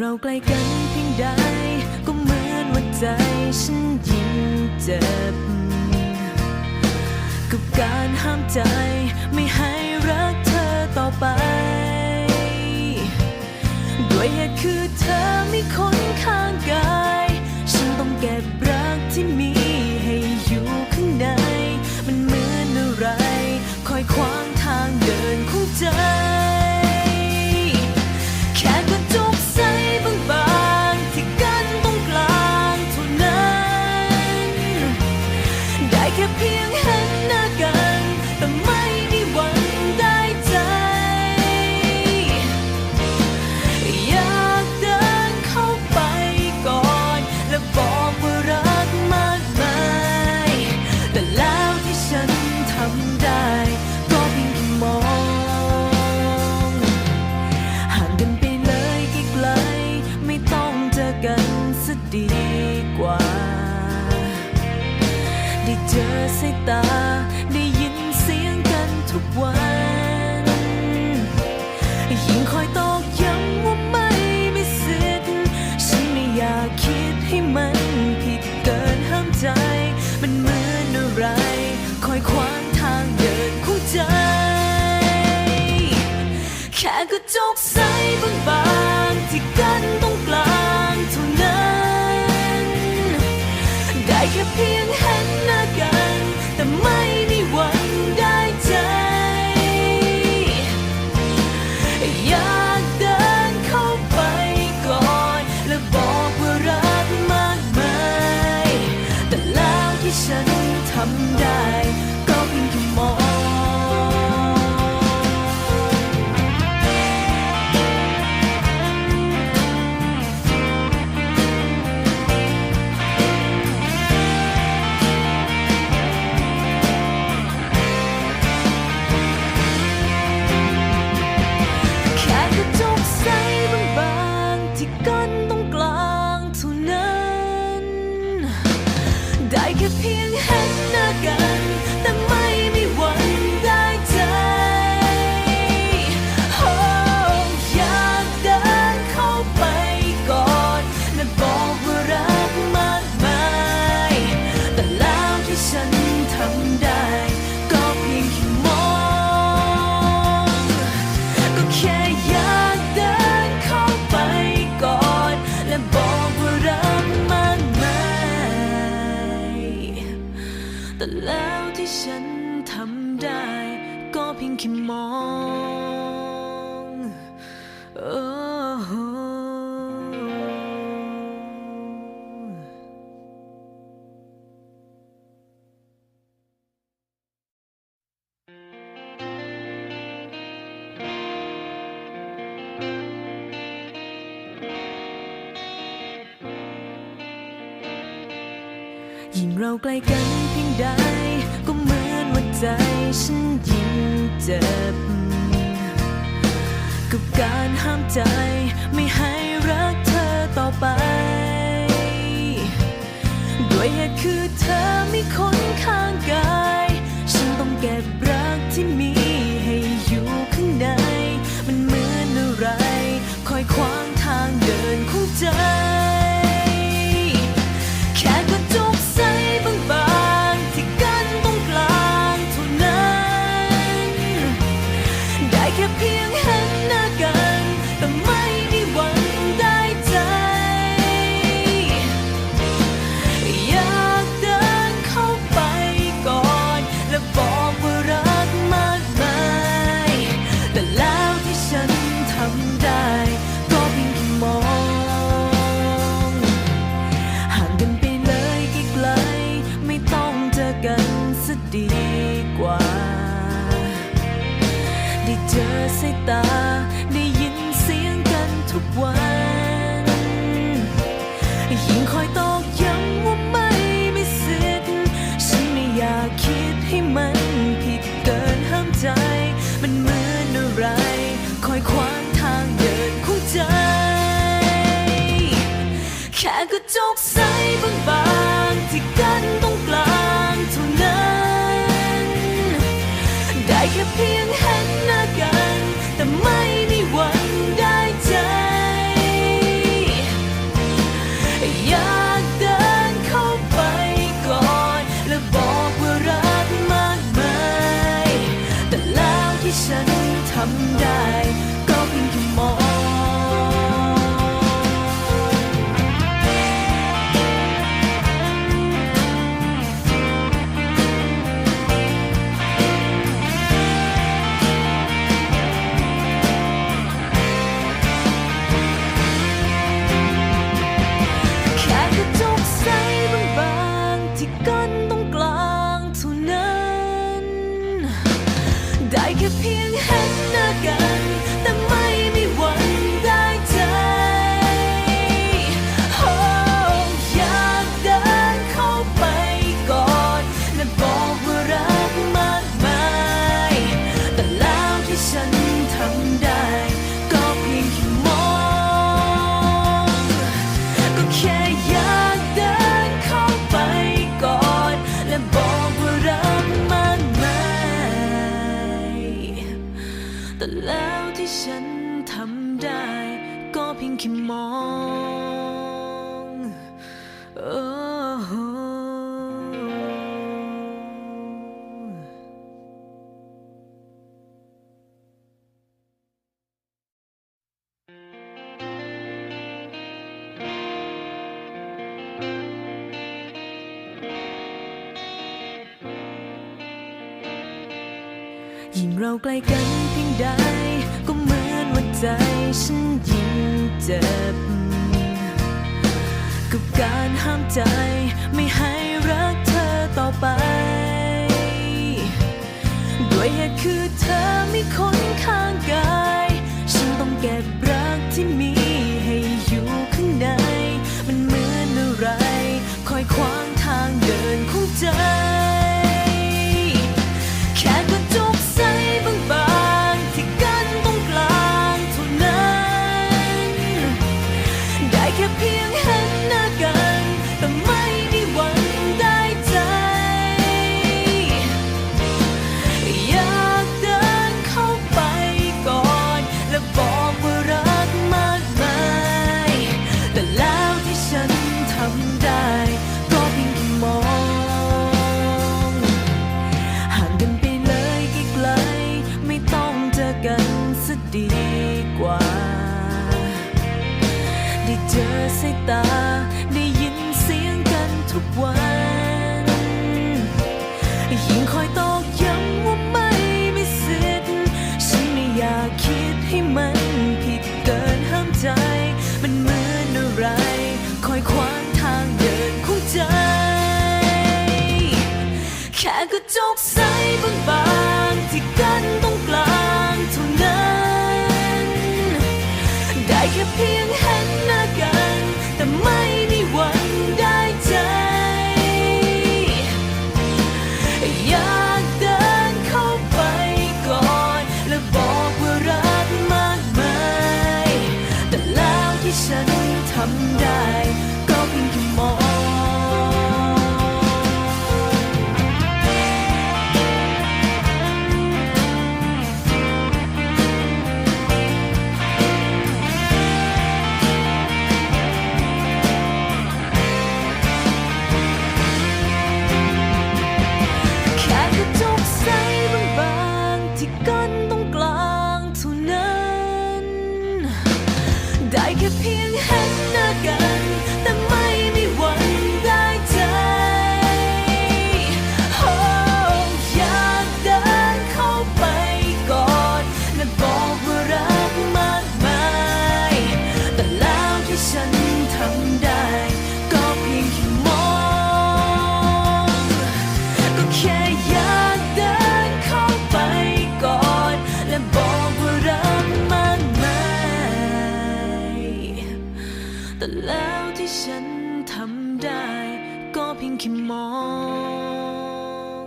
เราใกล้กันเพียงใด ก็เหมือนว่าใจฉันยิ่งเจ็บ กับการห้ามใจไม่ให้รักเธอต่อไป ด้วยเหตุคือเธอไม่คนข้างกาย ฉันต้องเก็บรักที่มี ตได้ยินเสียงกันทุกวัน ยิ่งคอยตอกย้ำว่าไม่มีสิทฉันไม่อยากคิดให้มันผิดเกินห้ามใจ มันเหมือนอะไร คอยขวางทางเดินคู่ใจ แค่กระจกใสบาง love. เราใกล้กันเพียงใด ก็เหมือนว่าใจฉันยิ่งเจ็บ กับการห้ามใจไม่ให้รักเธอต่อไป ด้วยเหตุคือเธอไม่ค้นค don't แค่มองยิ่งเราใกล้กันเพียงใด ใจฉันยิ่งเจ็บ กับการห้ามใจไม่ให้รักเธอต่อไป ฉันทำได้ พียงแค่มอง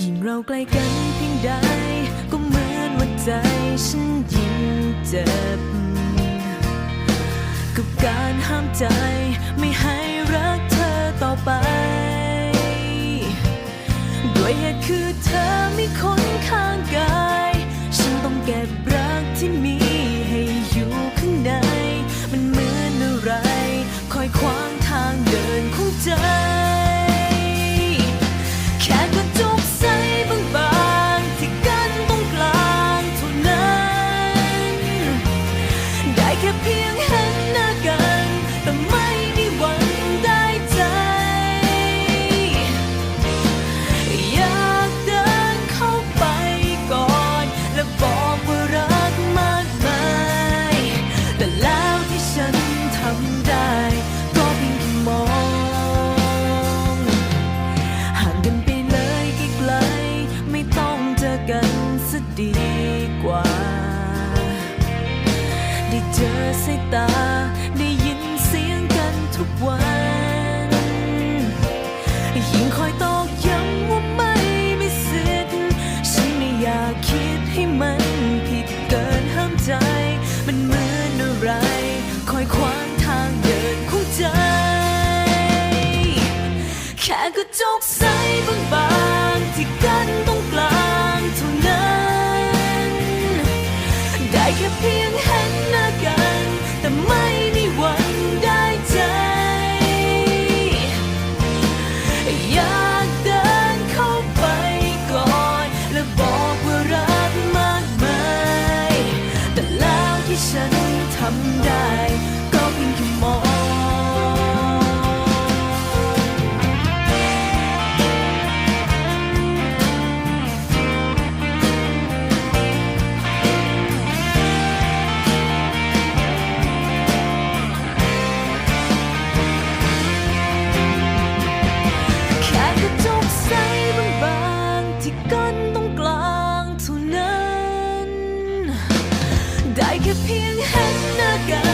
ยิ่งเราใกล้กันเพียงใดก็เหมือนว่าใจฉันยิ่ง จ็บ กับการห้ามใจไม่ให้รักเธอต่อไป ด้วยเหตุคือเธอไม่คนข้าง European ได้แค่เพียงหันหน้ากัน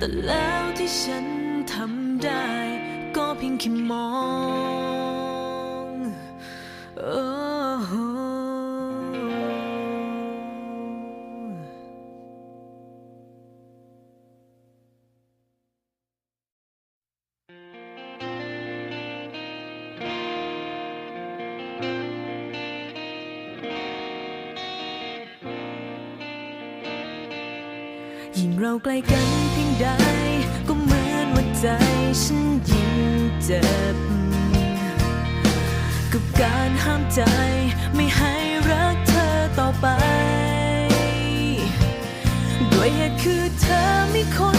แต่แล้วที่ฉันทำได้ ก็เพียงแค่มองยิ่งเราใกล้กัน ใจฉันยิ่งเจ็บ กับการห้ามใจไม่ให้รักเธอต่อไป ด้วยเหตุคือเธอไม่คน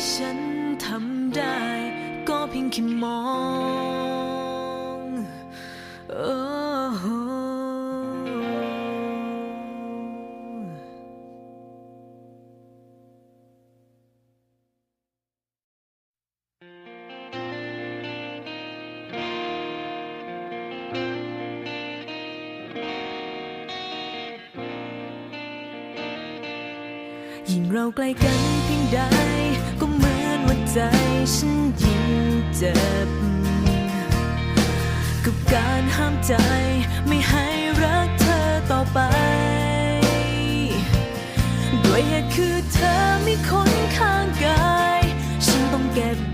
ที่ฉันทำได้ ก็เพียงแค่มองโอ้ยิ่งเราใกล้กันเพียงใดก็ ใจฉันยิ่งเจ็บ กับการห้ามใจไม่ให้รักเธอต่อไป ด้วยเหตุคือเธอไม่คนข้างกาย ฉันต้องเก็บ